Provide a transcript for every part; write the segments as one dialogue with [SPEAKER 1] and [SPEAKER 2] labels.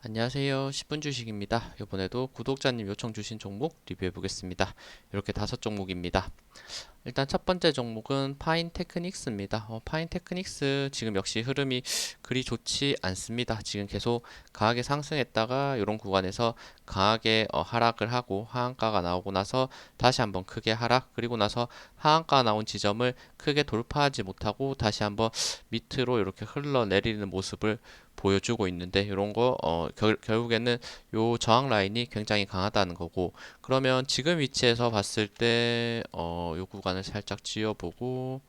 [SPEAKER 1] 안녕하세요. 10분 주식입니다. 이번에도 구독자님 요청 주신 종목 리뷰해 보겠습니다. 이렇게 다섯 종목입니다. 일단 첫 번째 종목은 파인 테크닉스입니다. 어, 파인 테크닉스 지금 역시 흐름이 그리 좋지 않습니다. 지금 계속 강하게 상승했다가 이런 구간에서 강하게 어, 하락을 하고 하한가가 나오고 나서 다시 한번 크게 하락 그리고 나서 하한가 나온 지점을 크게 돌파하지 못하고 다시 한번 밑으로 이렇게 흘러내리는 모습을 보여주고 있는데 이런 거 어, 결, 결국에는 요 저항 라인이 굉장히 강하다는 거고 그러면 지금 위치에서 봤을 때 어, 요 구간을 살짝 지어보고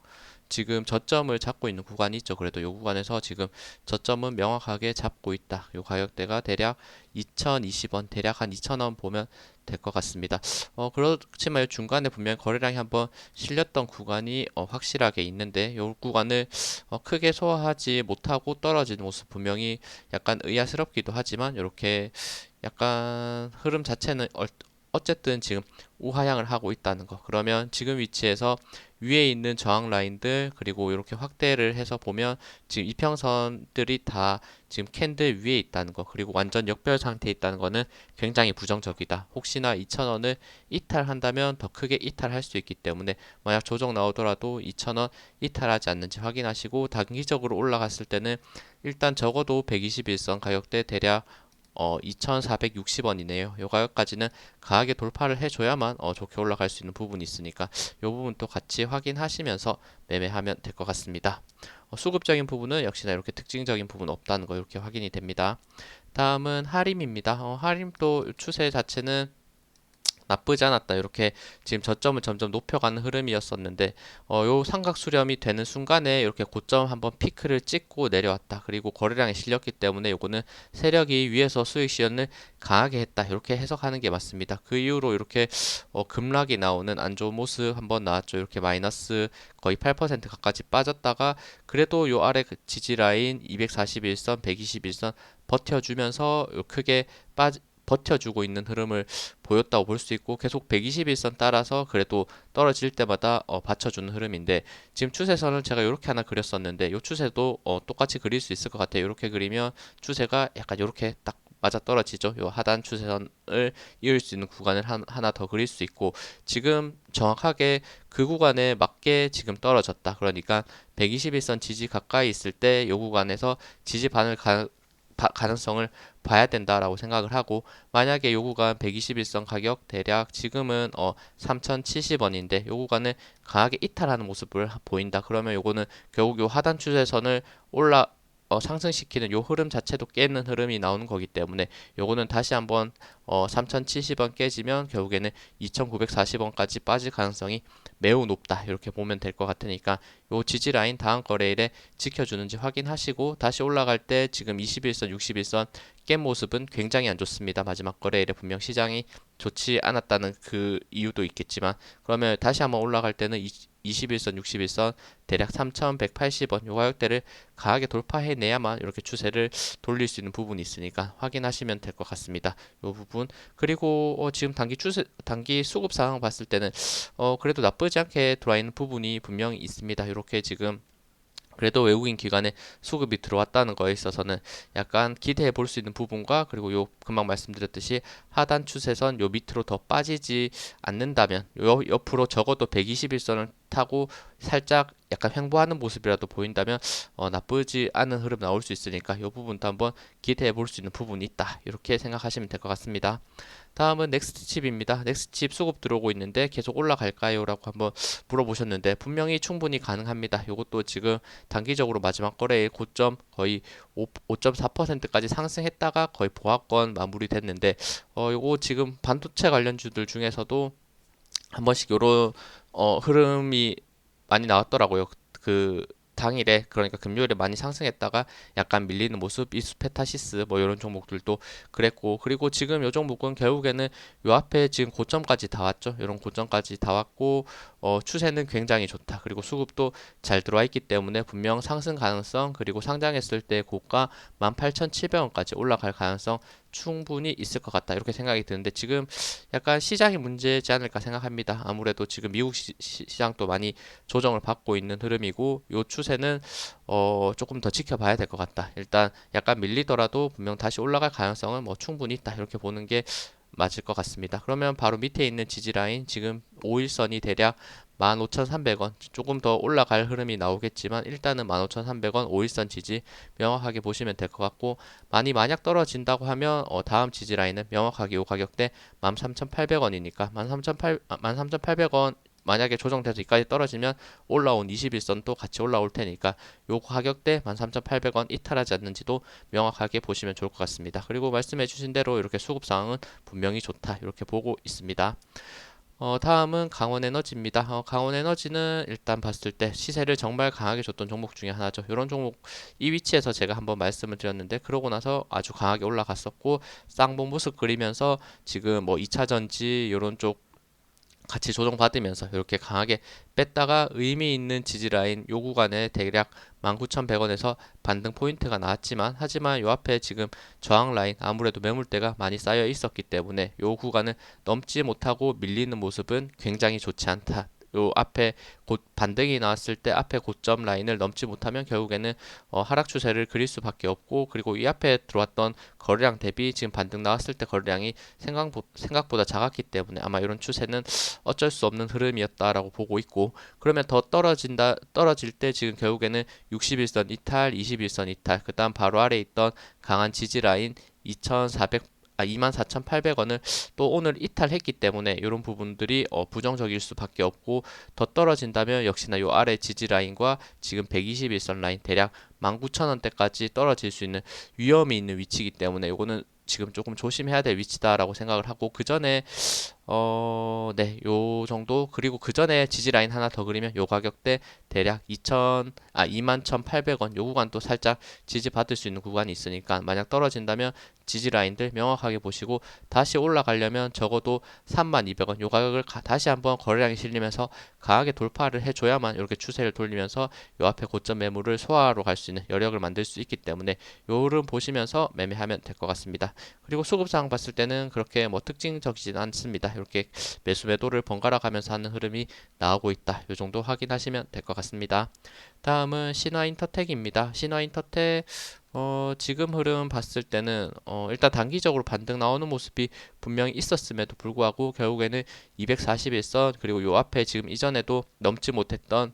[SPEAKER 1] 지금 저점을 잡고 있는 구간이 있죠. 그래도 요 구간에서 지금 저점은 명확하게 잡고 있다. 요 가격대가 대략 2020원, 대략 한 2000원 보면 될 것 같습니다. 어, 그렇지만 요 중간에 분명 거래량이 한번 실렸던 구간이 어, 확실하게 있는데 요 구간을 어, 크게 소화하지 못하고 떨어지는 모습 분명히 약간 의아스럽기도 하지만 이렇게 약간 흐름 자체는 얼- 어쨌든 지금 우하향을 하고 있다는 거. 그러면 지금 위치에서 위에 있는 저항 라인들 그리고 이렇게 확대를 해서 보면 지금 이평선들이 다 지금 캔들 위에 있다는 거. 그리고 완전 역별 상태에 있다는 거는 굉장히 부정적이다. 혹시나 2,000원을 이탈한다면 더 크게 이탈할 수 있기 때문에 만약 조정 나오더라도 2,000원 이탈하지 않는지 확인하시고 단기적으로 올라갔을 때는 일단 적어도 121선 가격대 대략 어, 2,460원이네요. 요 가격까지는 강하게 돌파를 해줘야만 어, 좋게 올라갈 수 있는 부분이 있으니까 요 부분도 같이 확인하시면서 매매하면 될 것 같습니다. 어, 수급적인 부분은 역시나 이렇게 특징적인 부분 없다는 거 이렇게 확인이 됩니다. 다음은 하림입니다. 어, 하림도 추세 자체는 나쁘지 않았다. 이렇게 지금 저점을 점점 높여가는 흐름이었었는데, 어, 요 삼각 수렴이 되는 순간에 이렇게 고점 한번 피크를 찍고 내려왔다. 그리고 거래량이 실렸기 때문에 요거는 세력이 위에서 수익 시연을 강하게 했다. 이렇게 해석하는 게 맞습니다. 그 이후로 이렇게 어, 급락이 나오는 안 좋은 모습 한번 나왔죠. 이렇게 마이너스 거의 8% 가까이 빠졌다가 그래도 요 아래 그 지지 라인 241선, 121선 버텨주면서 요 크게 빠 버텨주고 있는 흐름을 보였다고 볼 수 있고 계속 121선 따라서 그래도 떨어질 때마다 어, 받쳐주는 흐름인데 지금 추세선을 제가 이렇게 하나 그렸었는데 이 추세도 어, 똑같이 그릴 수 있을 것 같아요. 이렇게 그리면 추세가 약간 이렇게 딱 맞아 떨어지죠. 요 하단 추세선을 이을 수 있는 구간을 한, 하나 더 그릴 수 있고 지금 정확하게 그 구간에 맞게 지금 떨어졌다. 그러니까 121선 지지 가까이 있을 때 요 구간에서 지지반을 가, 바, 가능성을 봐야 된다라고 생각을 하고 만약에 요 구간 121선 가격 대략 지금은 어 3,070원인데 요 구간을 강하게 이탈하는 모습을 보인다. 그러면 요거는 결국 요 하단 추세선을 올라 어, 상승시키는 요 흐름 자체도 깨는 흐름이 나오는 거기 때문에 요거는 다시 한번 어, 3070원 깨지면 결국에는 2940원까지 빠질 가능성이 매우 높다. 이렇게 보면 될 것 같으니까 요 지지 라인 다음 거래일에 지켜주는지 확인하시고 다시 올라갈 때 지금 21선 61선 깬 모습은 굉장히 안 좋습니다. 마지막 거래일에 분명 시장이 좋지 않았다는 그 이유도 있겠지만 그러면 다시 한번 올라갈 때는 21선 61선 대략 3,180원 요 가격대를 강하게 돌파해내야만 이렇게 추세를 돌릴 수 있는 부분이 있으니까 확인하시면 될 것 같습니다. 요 부분 그리고 어, 지금 단기 추세 단기 수급 상황 봤을 때는 어, 그래도 나쁘지 않게 들어와 있는 부분이 분명히 있습니다. 이렇게 지금 그래도 외국인 기관에 수급이 들어왔다는 거에 있어서는 약간 기대해 볼 수 있는 부분과 그리고 요 금방 말씀드렸듯이 하단 추세선 요 밑으로 더 빠지지 않는다면 요 옆으로 적어도 121선을 타고 살짝 약간 횡보하는 모습이라도 보인다면 어, 나쁘지 않은 흐름 나올 수 있으니까 이 부분도 한번 기대해 볼 수 있는 부분이 있다 이렇게 생각하시면 될 것 같습니다. 다음은 넥스트 칩입니다. 넥스트 칩 수급 들어오고 있는데 계속 올라갈까요? 라고 한번 물어보셨는데 분명히 충분히 가능합니다. 이것도 지금 단기적으로 마지막 거래일 고점 거의 5.4%까지 상승했다가 거의 보합권 마무리됐는데 어 요거 지금 반도체 관련주들 중에서도 한 번씩 요런 어 흐름이 많이 나왔더라고요. 그 당일에 그러니까 금요일에 많이 상승했다가 약간 밀리는 모습 이수페타시스 뭐 이런 종목들도 그랬고 그리고 지금 요 종목은 결국에는 요 앞에 지금 고점까지 다 왔죠. 이런 고점까지 다 왔고 어, 추세는 굉장히 좋다. 그리고 수급도 잘 들어와 있기 때문에 분명 상승 가능성 그리고 상장했을 때 고가 18,700원까지 올라갈 가능성 충분히 있을 것 같다. 이렇게 생각이 드는데 지금 약간 시장이 문제지 않을까 생각합니다. 아무래도 지금 미국 시, 장도 많이 조정을 받고 있는 흐름이고 요 추세는 어, 조금 더 지켜봐야 될 것 같다. 일단 약간 밀리더라도 분명 다시 올라갈 가능성은 뭐 충분히 있다. 이렇게 보는 게 맞을 것 같습니다. 그러면 바로 밑에 있는 지지라인 지금 5일선이 대략 15,300원 조금 더 올라갈 흐름이 나오겠지만 일단은 15,300원 5일선 지지 명확하게 보시면 될 것 같고 많이 만약 떨어진다고 하면 어, 다음 지지 라인은 명확하게 이 가격대 13,800원이니까 13,800원 만약에 조정돼서 여기까지 떨어지면 올라온 21선도 같이 올라올 테니까 요 가격대 13,800원 이탈하지 않는지도 명확하게 보시면 좋을 것 같습니다. 그리고 말씀해 주신 대로 이렇게 수급 상황은 분명히 좋다 이렇게 보고 있습니다. 어, 다음은 강원에너지입니다. 어, 강원에너지는 일단 봤을 때 시세를 정말 강하게 줬던 종목 중에 하나죠. 이런 종목 이 위치에서 제가 한번 말씀을 드렸는데 그러고 나서 아주 강하게 올라갔었고 쌍봉 모습 그리면서 지금 뭐 2차 전지 이런 쪽 같이 조정받으면서 이렇게 강하게 뺐다가 의미 있는 지지라인 요 구간에 대략 19,100원에서 반등 포인트가 나왔지만 하지만 요 앞에 지금 저항 라인 아무래도 매물대가 많이 쌓여 있었기 때문에 요 구간을 넘지 못하고 밀리는 모습은 굉장히 좋지 않다. 요 앞에 곧 반등이 나왔을 때 앞에 고점 라인을 넘지 못하면 결국에는 어, 하락 추세를 그릴 수밖에 없고 그리고 이 앞에 들어왔던 거래량 대비 지금 반등 나왔을 때 거래량이 생각보, 생각보다 작았기 때문에 아마 이런 추세는 어쩔 수 없는 흐름이었다라고 보고 있고 그러면 더 떨어진다 떨어질 때 지금 결국에는 61선 이탈, 21선 이탈, 그다음 바로 아래 있던 강한 지지 라인 2400 아, 24,800원을 또 오늘 이탈했기 때문에 이런 부분들이 어, 부정적일 수밖에 없고 더 떨어진다면 역시나 요 아래 지지 라인과 지금 121선 라인 대략 19,000원대까지 떨어질 수 있는 위험이 있는 위치이기 때문에 이거는 지금 조금 조심해야 될 위치다라고 생각을 하고 그 전에 어, 네, 요 정도 그리고 그 전에 지지 라인 하나 더 그리면 요 가격대 대략 2천 아 21,800원 요 구간 또 살짝 지지 받을 수 있는 구간이 있으니까 만약 떨어진다면 지지 라인들 명확하게 보시고 다시 올라가려면 적어도 32,200원 요 가격을 가, 다시 한번 거래량이 실리면서 강하게 돌파를 해줘야만 이렇게 추세를 돌리면서 요 앞에 고점 매물을 소화하러 갈수 있는 여력을 만들 수 있기 때문에 요를 보시면서 매매하면 될 것 같습니다. 그리고 수급상 봤을 때는 그렇게 뭐 특징적이진 않습니다. 이렇게 매수 매도를 번갈아 가면서 하는 흐름이 나오고 있다. 요 정도 확인하시면 될 것 같습니다. 다음은 신화인터텍입니다. 신화인터텍 어, 지금 흐름 봤을 때는 어, 일단 단기적으로 반등 나오는 모습이 분명히 있었음에도 불구하고 결국에는 241선 그리고 요 앞에 지금 이전에도 넘지 못했던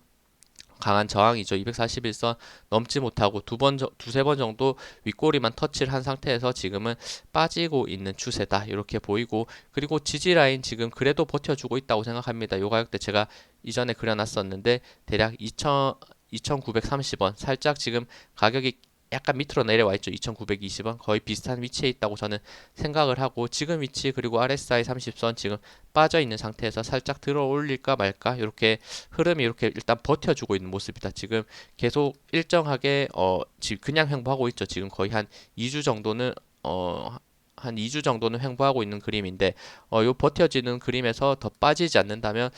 [SPEAKER 1] 강한 저항이죠. 241선 넘지 못하고 두 번, 두세 번 정도 윗꼬리만 터치를 한 상태에서 지금은 빠지고 있는 추세다. 이렇게 보이고, 그리고 지지 라인 지금 그래도 버텨주고 있다고 생각합니다. 요 가격대 제가 이전에 그려놨었는데, 대략 2,000, 2,930원. 살짝 지금 가격이 약간 밑으로 내려와 있죠. 2920원 거의 비슷한 위치에 있다고 저는 생각을 하고 지금 위치 그리고 RSI 30선 지금 빠져 있는 상태에서 살짝 들어 올릴까 말까 이렇게 흐름이 이렇게 일단 버텨주고 있는 모습이다. 지금 계속 일정하게 어 지금 그냥 횡보하고 있죠. 지금 거의 한 2주 정도는 어한 2주 정도는 횡보하고 있는 그림인데 어, 요 버텨지는 그림에서 더 빠지지 않는다면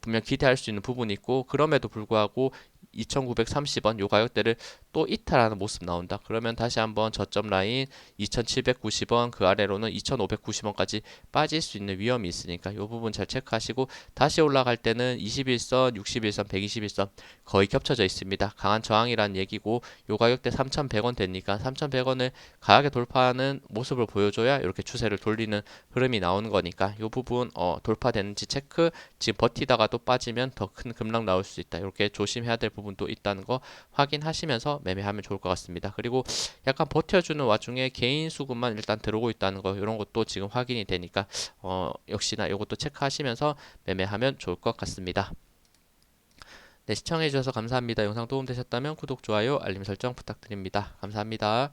[SPEAKER 1] 분명 기대할 수 있는 부분이 있고 그럼에도 불구하고 2,930원 요 가격대를 또 이탈하는 모습 나온다. 그러면 다시 한번 저점 라인 2,790원 그 아래로는 2,590원까지 빠질 수 있는 위험이 있으니까 이 부분 잘 체크하시고 다시 올라갈 때는 21선, 61선, 121선 거의 겹쳐져 있습니다. 강한 저항이라는 얘기고 요 가격대 3,100원 되니까 3,100원을 강하게 돌파하는 모습을 보여줘야 이렇게 추세를 돌리는 흐름이 나오는 거니까 이 부분 어, 돌파되는지 체크 지금 버티다 가또 빠지면 더 큰 급락 나올 수 있다. 이렇게 조심해야 될 부분도 있다는 거 확인하시면서 매매하면 좋을 것 같습니다. 그리고 약간 버텨주는 와중에 개인 수급만 일단 들어오고 있다는 거 이런 것도 지금 확인이 되니까 어, 역시나 이것도 체크하시면서 매매하면 좋을 것 같습니다. 네, 시청해주셔서 감사합니다. 영상 도움되셨다면 구독, 좋아요, 알림 설정 부탁드립니다. 감사합니다.